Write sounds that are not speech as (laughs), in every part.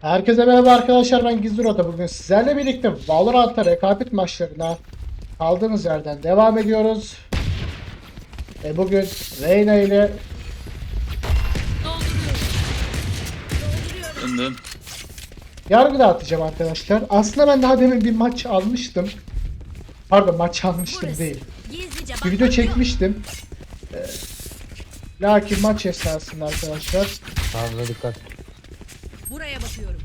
Herkese merhaba arkadaşlar ben Gizli Rota bugün sizlerle birlikte Valorant'ta rekabet maçlarına kaldığımız yerden devam ediyoruz. E bugün Reyna ile Döndüm. yargı dağıtacağım arkadaşlar. Aslında ben daha demin bir maç almıştım. Pardon maç almıştım Burası. değil. Gizlice Bir video çekmiştim. E, lakin maç esnasında arkadaşlar Sağınıza dikkat. Yok. Buraya bakıyorum.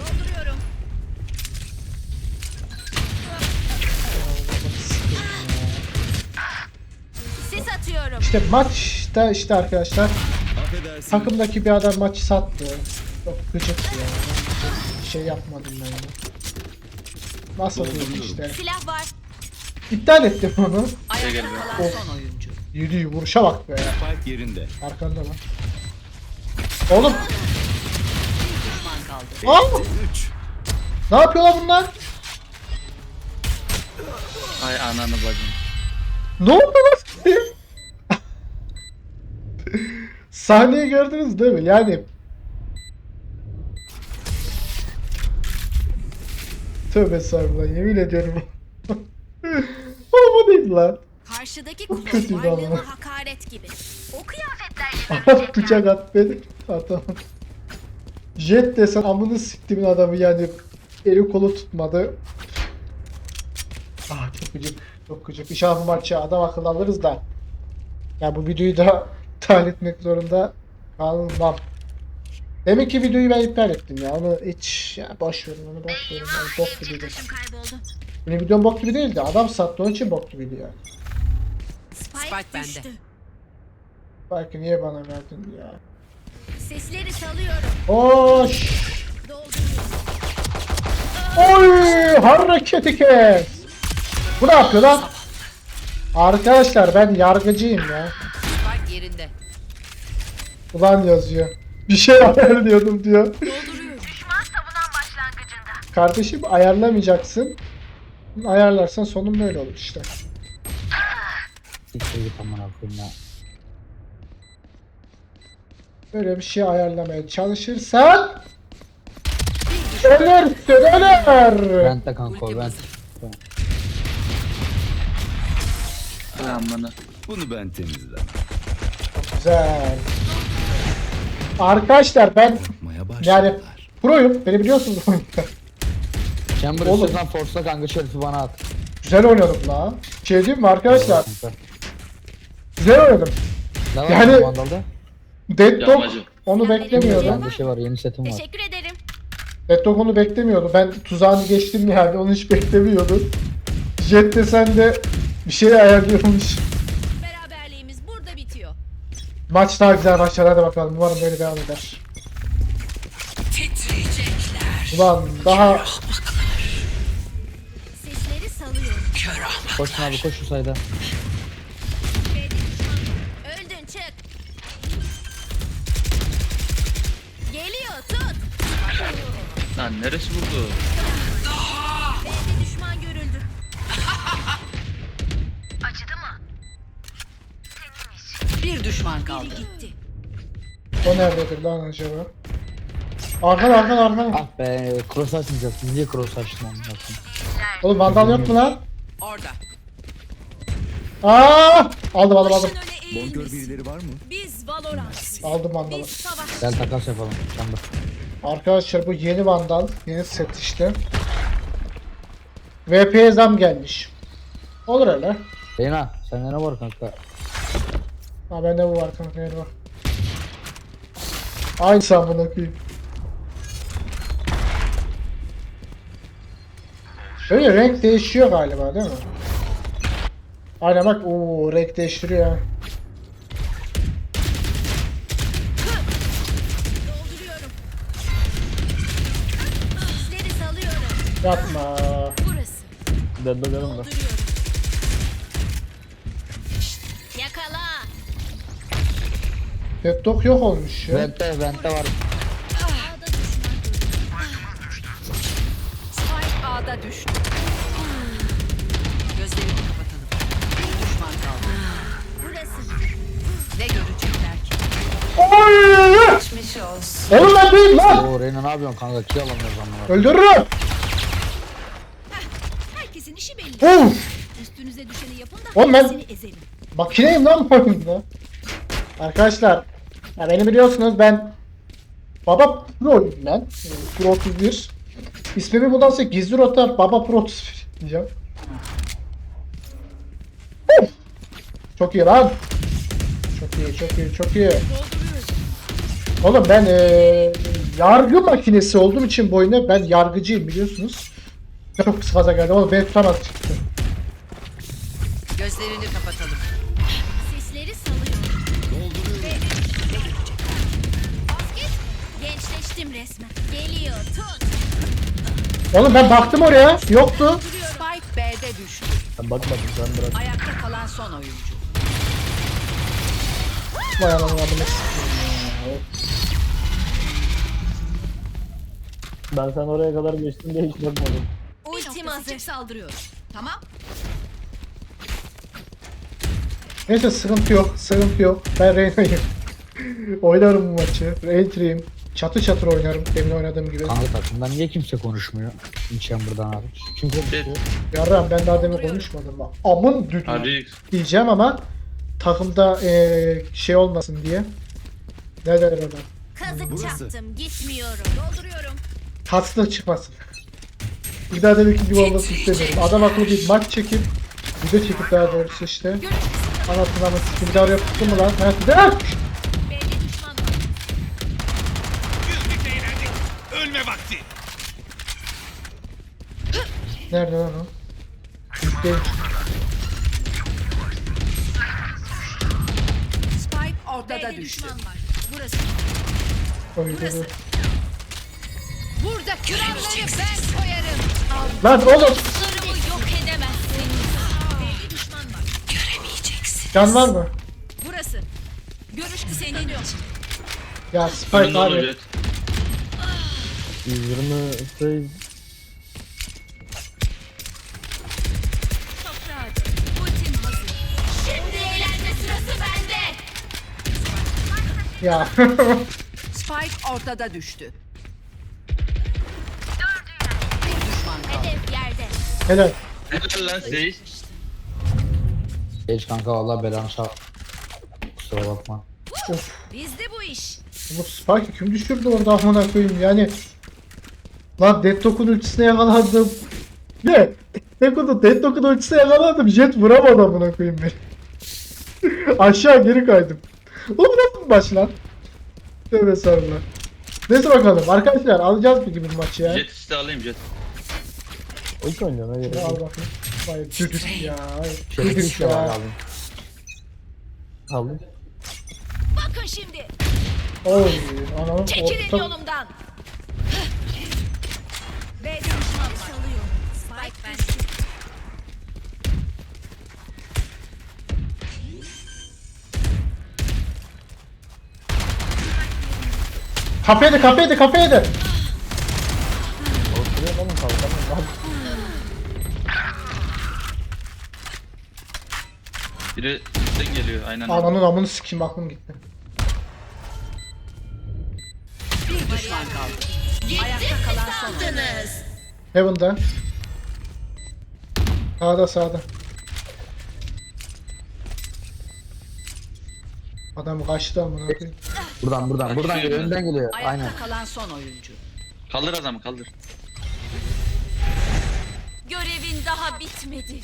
Dolduruyorum. Sis atıyorum. işte maçta işte arkadaşlar Affedersin. Takımdaki bir adam maçı sattı. Çok gıcık ya. Bir şey yapmadım ben de. Nasıl diyeyim işte. Silah var. İptal ettim onu. Ayakta geliyor. kalan Of. son oyuncu. Yürüyü vuruşa bak be. Spike yerinde. Arkanda lan. Oğlum. Aa! 3. Ne yapıyorlar bunlar? Ay ananı bacım. Ne oldu lan? Sahneyi gördünüz değil mi? Yani Tövbe estağfurullah yemin ediyorum. Ama bu değil lan. Karşıdaki kötüydü kulak varlığına hakaret gibi. O kıyafetlerle bıçak at beni. Adam. Jet desen amını siktimin adamı yani eli kolu tutmadı. Ah çok gıcık. Çok gıcık. İnşallah bu maçı adam akıllı alırız da. Ya bu videoyu da (laughs) iptal etmek zorunda kalmam. Demek ki videoyu ben iptal ettim ya. Onu hiç ya boş verin onu boş verin. Yani bok gibiydi. taşım kayboldu. Benim videom bok gibi değildi. Adam sattı onun için bok gibiydi yani. Spike, bende. Belki niye bana verdin ya. Sesleri salıyorum. Dolduruyorum. Oy hareketi kes. Bu ne yapıyor lan? Arkadaşlar ben yargıcıyım ya. Spike yerinde. Ulan yazıyor. Bir şey ayarlıyordum diyor. Dolduruyorum. Kardeşim ayarlamayacaksın. Ayarlarsan sonun böyle olur işte. Siktir git aman koyayım ya. Böyle bir şey ayarlamaya çalışırsan ölürsün ölür. Vent de kanka o vent. Ay amına. Bunu ben temizlerim. Güzel. Arkadaşlar ben Yapmaya başladılar. yani proyum. Beni biliyorsunuz bu oyunda. Chamber Oğlum. istiyorsan force'la kanka şerifi bana at. Güzel oynadım la. Şey diyeyim mi arkadaşlar? Kanka. Güzel oynadım. Ne var Yani- yani... Vandal'da? Deadlock Yağmacı. onu beklemiyordum. Bir şey var yeni setim var. Teşekkür ederim. Deadlock onu beklemiyordu. Ben tuzağını geçtim yani onu hiç beklemiyordum. Jet de sen de bir şey ayarlıyormuş. Beraberliğimiz burada bitiyor. Maç daha güzel başlar hadi bakalım. Umarım böyle devam eder. Ulan daha Sesleri. Koşun abi koş şu sayda. Lan neresi vurdu? B'de düşman görüldü. (laughs) Bir düşman kaldı. gitti. o nerededir lan acaba? Arkan arkan arkan. Ah be cross açmayacaksın. Niye cross açtın onu yaptın? Oğlum vandal yok mu lan? Orada. Aa! Aldım aldım aldım. Başın öne Bonkör birileri var mı? Biz Valorant. Aldım vandalı. Biz savaş. Gel takas yapalım. Chamber. Arkadaşlar bu yeni vandal. Yeni set işte. VP'ye zam gelmiş. Olur öyle. Reyna sende ne var kanka? Ha bende bu var kanka yer var. Aynı amına koyayım. Öyle renk değişiyor galiba değil mi? Aynen bak ooo renk değiştiriyor ha. Yapma. Burası. Deadlock yanımda. Yakala. Deadlock yok olmuş ya. Vent'te vent'te var. Spike A'da düştü. Gözlerini kapatalım. Bir düşman kaldı. Burası. Ne görecekler ki? Oy! Geçmiş olsun. Oğlum ben değilim lan. Oo Reyna ne yapıyorsun kanka? Kill alamıyoruz ama. Öldürürüm. Of. Üstünüze düşeni yapın da Oğlum ben- hepsini ezelim. Makineyim lan bu oyunda. Arkadaşlar. Ya beni biliyorsunuz ben Baba Pro'yum ben. Ee, Pro 31. İsmimi bundan sonra gizli rota Baba Pro 31 diyeceğim. Of! Çok iyi lan. Çok iyi, çok iyi, çok iyi. Oğlum ben eee yargı makinesi olduğum için bu oyunda ben yargıcıyım biliyorsunuz. Çok kısa gaza geldim oğlum beni tutamaz çıktı. Gözlerini kapatalım. Sesleri salıyorum. Dolduruyorum. Basket. Gençleştim resmen. Geliyor tut. Oğlum ben baktım oraya yoktu. Spike B'de düştü. Sen bakma sen bırak. Ayakta kalan son oyuncu. Vay anam ya. Ben sen oraya kadar geçtin diye hiç bakmadım. Ultim hazır. saldırıyor. Tamam. Neyse sıkıntı yok, sıkıntı yok. Ben Reyna'yım. (laughs) oynarım bu maçı. Entry'yim. Çatı çatır oynarım demin oynadığım gibi. Kanka takımdan niye kimse konuşmuyor? Chamber'dan. Kimse konuşuyor. Yarram ben daha demin konuşmadım. bak. Amın düdüğü Hadi. diyeceğim ama takımda eee, şey olmasın diye. Ne derler ona? Kazık çaktım. Gitmiyorum. Dolduruyorum. Tatsızlık çıkmasın. Bir daha demek gibi olmasını istemiyorum. Adam akıllı bir maç çekip video çekip daha doğrusu işte. Anasını ama sikim bir daha oraya tuttum mu lan? Ha, bir daha- Belli düşman var. Ölme vakti. Nerede lan o? Değil. Spike ortada düştü. düşman var. Burası. Oydu. Burası. Burada kuralları ben koyarım. Lan oğlum Sırrımı yok. Belli düşman var. Göremeyeceksin. can var mı? Burası. Görüş senin için. Ya Spike abi. Jet. 120 şey. Ya. Spike ortada düştü. Helal. Helal lan Sage. Geç kanka valla belanı sağ. Kusura bakma. of. Bizde bu iş. Bu Spike'ı kim düşürdü orada amına koyayım yani. Lan Deadlock'un ultisine yakaladım. Ne? Deadlock'un Deadlock'un ultisine yakaladım. Jet vuramadı amına koyayım beni. (laughs) Aşağı geri kaydım. Oğlum nasıl bir maç lan? Tövbe sarıla. Neyse bakalım arkadaşlar alacağız bir gibi maçı ya. Jet işte alayım Jet. İlk oynuyorum öyle. Al bakayım. Vay düdük ya. Var ya. Aldım. Bakın şimdi. Oy anam Çekilin orta. yolumdan. Belli düşman var. Spike bende. Kafeydi kafeydi kafeydi. Biri üstten geliyor aynen. Ananın amını sikeyim aklım gitti. Bir düşman kaldı. Ayakta kalan son oyuncu. Heaven'da. Sağda sağda. Adam kaçtı amına koyayım. Buradan buradan buradan geliyor önden geliyor. Ayakta Aynen. kalan son oyuncu. Kaldır adamı kaldır. Görevin daha bitmedi.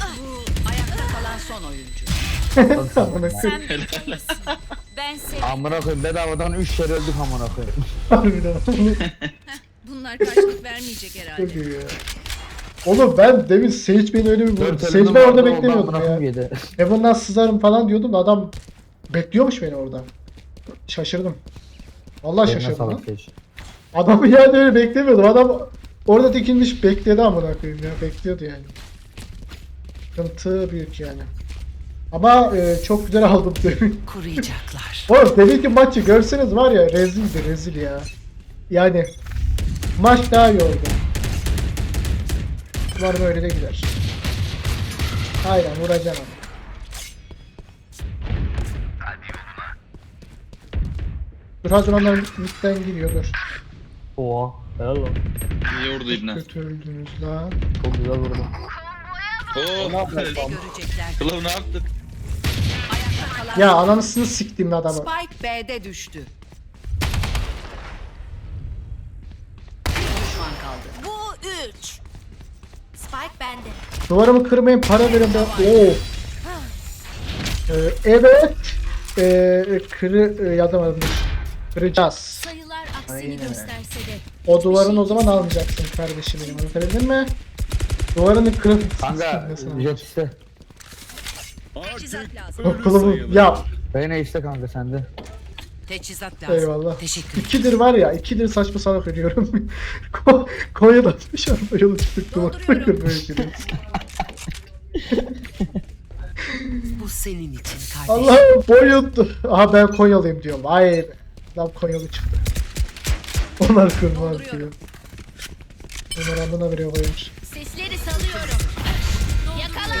Bu ayakta kalan son oyuncu. (laughs) Amına koyayım. Sen bitmelisin. Ben seni. Amına koyayım bedavadan 3 kere öldük amına koyayım. (laughs) Harbiden. Bunlar karşılık vermeyecek herhalde. İyi ya. Oğlum ben demin Sage beni öyle bir vurdu. Sage ben orada beklemiyordum ya. yedi. (laughs) Heaven'dan sızarım falan diyordum da adam bekliyormuş beni orada. Şaşırdım. Vallahi şaşırdım lan. Adamı yani öyle beklemiyordum. Adam orada dikilmiş bekledi amına koyayım ya. Bekliyordu yani. Sıkıntı büyük yani. Ama e, çok güzel aldım demin. (laughs) Kuruyacaklar. Oğlum deminki maçı görseniz var ya rezildi rezil ya. Yani maç daha iyi oldu. Umarım öyle de gider. Aynen vuracağım ama. Dur hazır onlar midden giriyor dur. Oha. Helal lan. İyi vurdu ibne. Kötü öldünüz lan. Çok güzel vurdu. Oo. Ne görecekler? Kulağı ne? Ayakta kalan Ya ananısını siktim adamı. Spike B'de düştü. Bir düşman kaldı. Bu üç. Spike bende. Duvarımı kırmayın para verin de. Oo. Ee, evet. Ee, kırı e, yazamadım. Kıracağız. Sayılar aksini gösterse de. O duvarın o zaman almayacaksın kardeşim benim. Anlatabildim mi? Duvarını kırıp Kanka jet iste. Teçhizat lazım. Okulumu yap. Reyna iste kanka sende. Teçhizat lazım. Eyvallah. Teşekkür İkidir var ya, ikidir saçma salak ölüyorum. (laughs) Ko Konya'da atmış araba yolu çıktık Dolduruyorum. kırmaya giriyoruz. (laughs) Bu senin için kardeşim. Allah'ım boyuttu. Aha ben Konyalıyım diyorum. Vay be. Lan Konyalı çıktı. Onlar kırmaz Dolduruyorum. diyor. Onlar amına veriyor koymuş. Sesleri salıyorum. Yakala.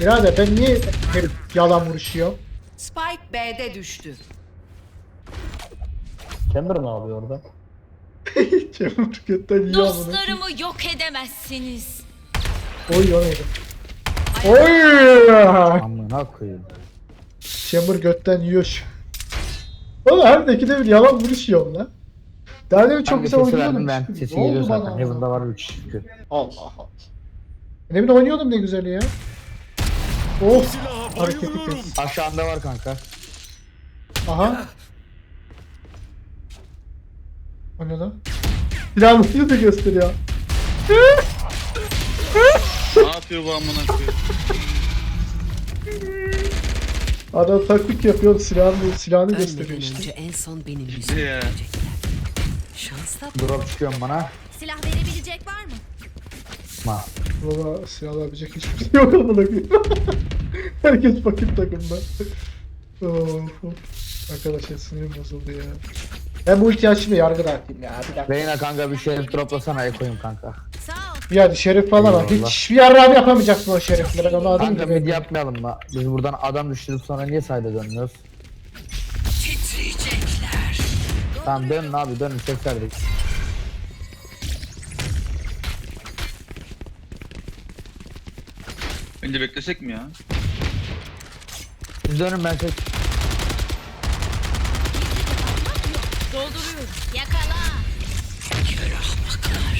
Birader ben niye hep yalan vuruşuyor? Spike B'de düştü. Chamber ne yapıyor orada? (laughs) Tüketten iyi amına. Dostlarımı yok edemezsiniz. Oy o neydi? Oy! Amına koyayım. Chamber götten yiyor şu. Oğlum her dakikada bir yalan vuruşuyorum lan. Daha demin çok güzel oynuyordum. ben. Sesi Ne geliyor zaten. Heaven'da var 3 çünkü. Allah Allah. Demin oynuyordum ne güzel ya. Of. Hareketi kes. Aşağında var kanka. Aha. O ne lan? Silahını da gösteriyor. Ne yapıyor bu amına koyayım? Adam taktik yapıyor silahını, silahını gösteriyor işte. önce en son benim Ya. yüzümü görecekler. Şansla Drop çıkıyorum bana. Silah verebilecek var mı? Ma. Baba silah alabilecek hiçbir şey yok amına koyayım. (laughs) Herkes fakir takımda. of, of. Arkadaşlar sinirim bozuldu ya. Ben bu ulti açayım da yargı dağıtayım ya. Bir dakika. Reyna kanka bir şerif droplasana el koyayım kanka. Sağ ol. Şerif falan var. Eyvallah. Hiçbir yarrağını yapamayacaksın o şerifle. Ben onu adım Kanka gibi. mid yapmayalım mı? Biz buradan adam düşürüp sonra niye sayda dönmüyoruz? Tamam dönün abi dönün ses verdik. Önce beklesek mi ya? Siz dönün ben ses. Dolduruyorum. Yakala. Kör ahmaklar.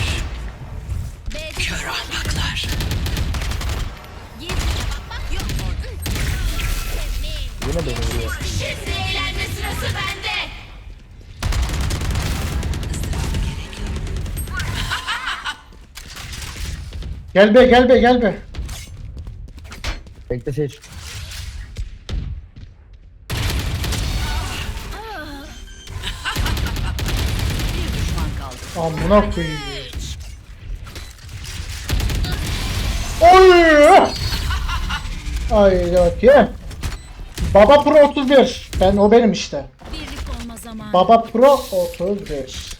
B'de Kör ahmaklar. gizlice bakmak yok. Yine beni vuruyor. Şimdi eğlenme sırası bende. Gel be gel be gel be. Bekle seç. Bir düşman kaldı. Amına koyayım. Oy! Ay bakayım. Baba Pro 31. Ben o benim işte. Birlik olma zamanı. Baba Pro 31.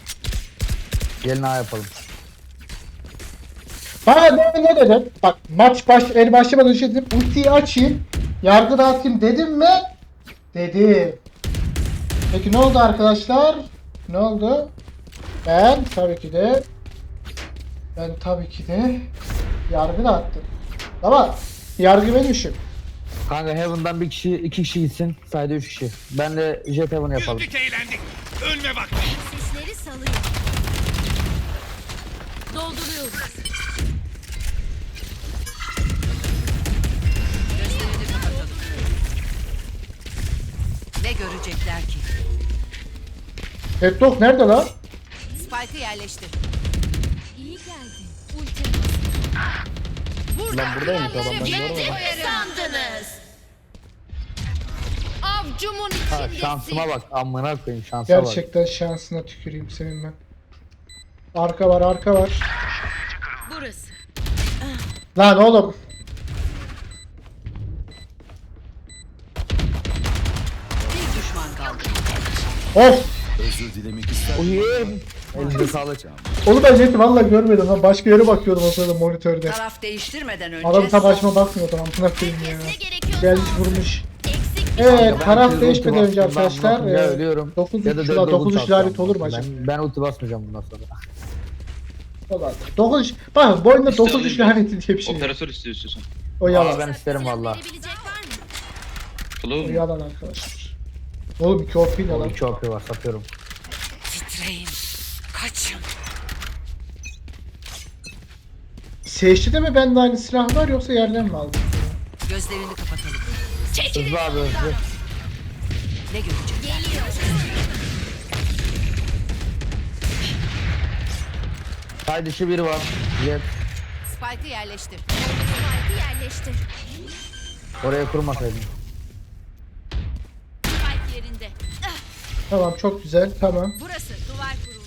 Gelin A yapalım. Bana ne, ne dedin? Bak maç baş, el başlamadan önce dedim ultiyi açayım. Yargı dağıtayım dedim mi? Dedim. Peki ne oldu arkadaşlar? Ne oldu? Ben tabii ki de ben tabii ki de yargı dağıttım. Ama yargı benim işim. Kanka Heaven'dan bir kişi, iki kişi gitsin. Sayda üç kişi. Ben de Jet Heaven yapalım. Güldük eğlendik. Ölme vakti. Sesleri salıyor. Dolduruyorum. Ne görecekler ki? Deadlock nerede lan? Spike'ı yerleştir. İyi geldi. Ultim. Lan buradaymış adam ben görmedim. Ne sandınız? Avcumun Ha, içindesin. şansıma bak. Amına koyayım şansa bak. Gerçekten şansına tüküreyim senin ben. Arka var arka var. Burası. Lan oğlum. Bir düşman kaldı. Of. Özür dilemek ister. Elinde sağlık. Onu ben Jet'i valla görmedim lan. Başka yere bakıyordum o sırada monitörde. Taraf değiştirmeden önce Adam tam son- başıma bakmıyordu amına koyayım ya. Gelmiş vurmuş. Evet Ben taraf değişmeden önce ben arkadaşlar. bakınca e, ölüyorum. Ya da ulti üçlü harita atacağım. olur mu acaba? Ben, ben ulti basmayacağım bundan sonra. Valla. 9 Bak bu oyunda İşte 9 alayım üçlü ben. harita diye bir şey. Operatör istiyor istiyorsan. O yalan. ben isterim valla. Var mı? O yalan arkadaşlar. Oğlum 2 OP ne lan? iki OP var satıyorum. Titreyin. Kaçın. Seçti de mi bende aynı silah var yoksa yerden mi aldın? Gözlerini kapatalım. Hızlı abi hızlı. Ne görecekler? Geliyor. Side dışı biri var. Jet. Spike'ı yerleştir. Spike'ı yerleştir. Oraya kurmasaydın. Tamam çok güzel tamam. Burası duvar kurulu.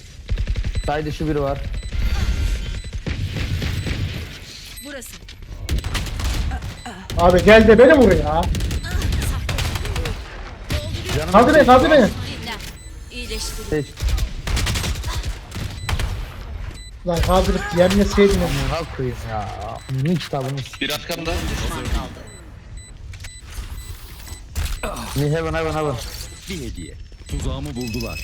Side dışı biri var. Burası. Abi gel de beni vur ya. Canım Kaldır beni kaldır beni. Dinlen. İyileştir. Seç. Lan kaldırıp yenmeseydin onu. Amına koyayım ya. Ne kitabını Bir arkamda. Düşman kaldı. s***. Heaven heaven heaven. Bir hediye. Tuzağımı buldular. (laughs)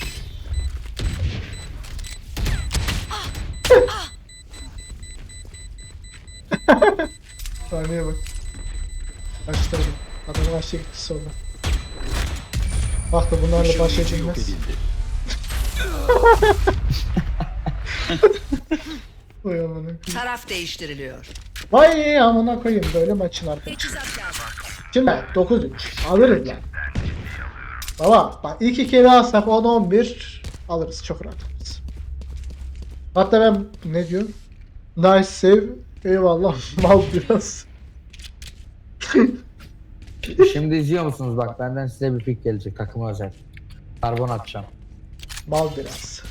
Sahneye bak. Başladı. Adamın aşağı gitti sonra. Bak da bunlarla baş edilmez. (laughs) Oy amına. Taraf değiştiriliyor. Vay amına koyayım böyle maçın lazım. Şimdi 9-3 alırız lan. Baba bak iki kere alsak 10-11 alırız çok rahat alırız. Hatta ben ne diyorum? Nice save. Eyvallah (laughs) mal biraz. (laughs) Şimdi izliyor musunuz bak benden size bir pik gelecek takıma özel. Karbon atacağım. Mal biraz.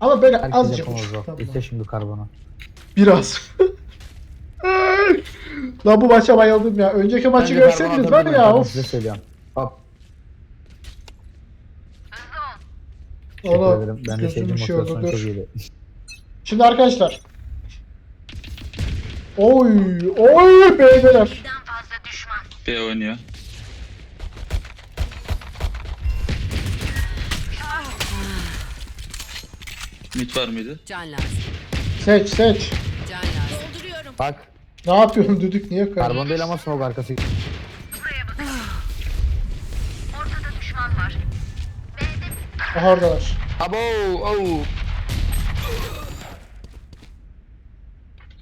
Ama böyle Herkes azıcık. yapamaz bak. Tamam. İste şimdi karbonu. Biraz. (laughs) Lan bu maça bayıldım ya. Önceki maçı Bence karbon görseydiniz var atabilirim, ya of. Size söylüyorum. Teşekkür Ona ederim. Ben de gözüm sevdiğim şey oldu çok dur. iyiydi. Şimdi arkadaşlar. Oy oy beyler. B oynuyor. Mid var mıydı? Can lazım. Seç seç. Can lazım. Dolduruyorum. Bak Ne yapıyorsun düdük niye kırdın? karbon değil ama smoke arkası. Aha oradalar. Abo oh.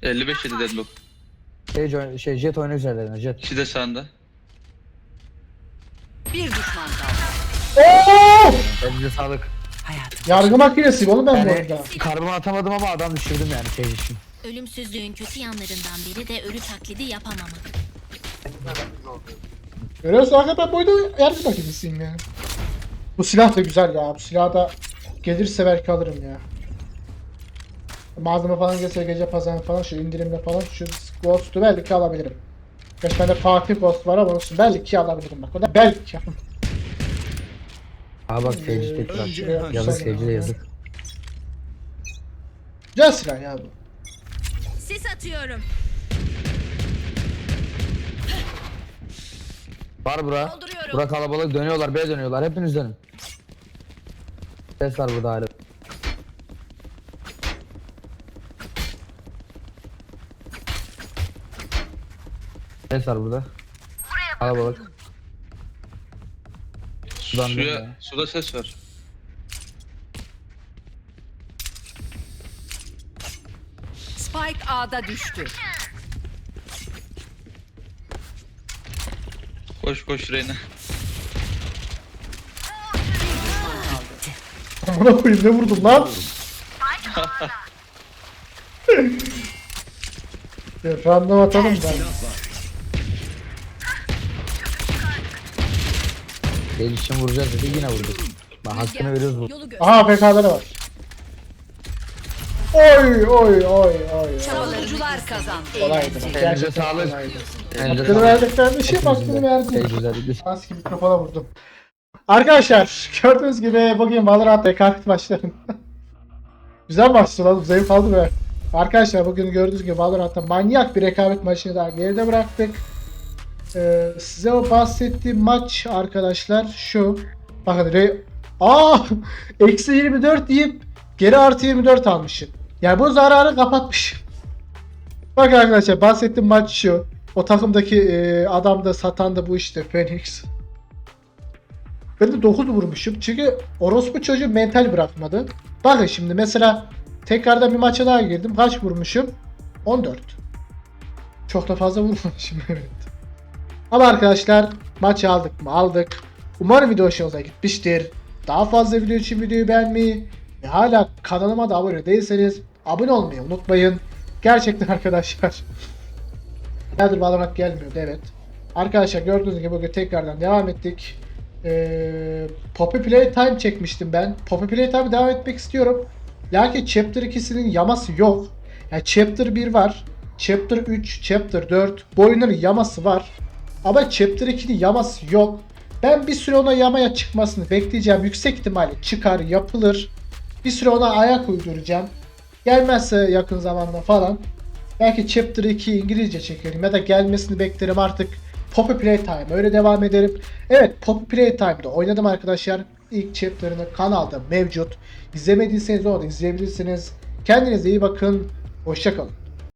55 yedi deadlock. Şey, join- şey jet oyunu üzerlerine jet. İkisi de sağında. Bir düşman kaldı. Oo! Elinize sağlık. Hayatım. Yargı makinesi oğlum ben bu Yani oyunda. karbon atamadım ama adam düşürdüm yani şey için. Ölümsüzlüğün kötü yanlarından biri de ölü taklidi yapamamak. Görüyorsun arkadaşlar ben bu oyunda yargı makinesiyim yani. Bu silah da güzel ya. Bu silah da gelirse belki alırım ya. Malzeme falan gelse gece pazarı falan şu indirimde falan şu Ghost'u belki alabilirim. Kaç tane Fatih Ghost var ama olsun belki alabilirim bak. O da belki. Aa bak seyirci Ee, tekrar. önce Yazık seyirci de ya. yazık. Güzel silah ya bu. Sis atıyorum. Var bura. Dolduruyorum. Bura kalabalık dönüyorlar B dönüyorlar hepiniz dönün. Ses var burada hala. Ses var burada. Kalabalık. Sudan dönüyor. Suya, suda ses var. Spike A'da düştü. Koş koş Reyna. Amına koyayım ne vurdum lan? (laughs) Ya, Random atalım ben. Değil için vuracağız dedi yine vurduk. Bak hakkını veriyoruz bu. Yolu. Aha PK'ları var. Oy oy oy oy. Savunucular kazandı. Kolaydı. Elinize Gerçekten sağlık. kolaydı. Elinize Hakkını sağlık. verdiklerinde şey hakkını verdim. Seyirci özellikle. As gibi kafana vurdum. Arkadaşlar gördüğünüz gibi bugün Valorant rekabet maçlarında (laughs) Güzel maçtı lan zevk aldım ben. Arkadaşlar bugün gördüğünüz gibi Valorant'ta manyak bir rekabet maçını daha geride bıraktık. Ee, size o bahsettiğim maç arkadaşlar şu. Bakın re... Aa! (laughs) Eksi 24 deyip geri artı 24 almışım. Yani bu zararı kapatmışım. Bak arkadaşlar bahsettiğim maç şu. O takımdaki e, adam da satan da bu işte Phoenix. Ben de 9 vurmuşum. Çünkü orospu çocuğu mental bırakmadı. Bakın şimdi mesela tekrardan bir maça daha girdim. Kaç vurmuşum? 14. Çok da fazla vurmamışım (laughs) evet. Ama arkadaşlar maçı aldık mı? Aldık. Umarım video hoşunuza gitmiştir. Daha fazla video için videoyu beğenmeyi ve hala kanalıma da abone değilseniz abone olmayı unutmayın. Gerçekten (laughs) arkadaşlar. Nedir Valorant gelmiyordu evet. Arkadaşlar gördüğünüz gibi bugün tekrardan devam ettik. Ee, Poppy Playtime çekmiştim ben. Poppy Playtime'ı devam etmek istiyorum. Lakin Chapter 2'sinin yaması yok. Yani Chapter 1 var. Chapter 3, Chapter 4. Bu oyunların yaması var. Ama Chapter 2'nin yaması yok. Ben bir süre ona yamaya çıkmasını bekleyeceğim. Yüksek ihtimalle çıkar, yapılır. Bir süre ona ayak uyduracağım. Gelmezse yakın zamanda falan. Belki Chapter 2 İngilizce çekerim ya da gelmesini beklerim artık. Poppy Playtime öyle devam ederim. Evet Poppy Playtime'da oynadım arkadaşlar. İlk chapter'ını kanalda mevcut. İzlemediyseniz orada izleyebilirsiniz. Kendinize iyi bakın. Hoşçakalın.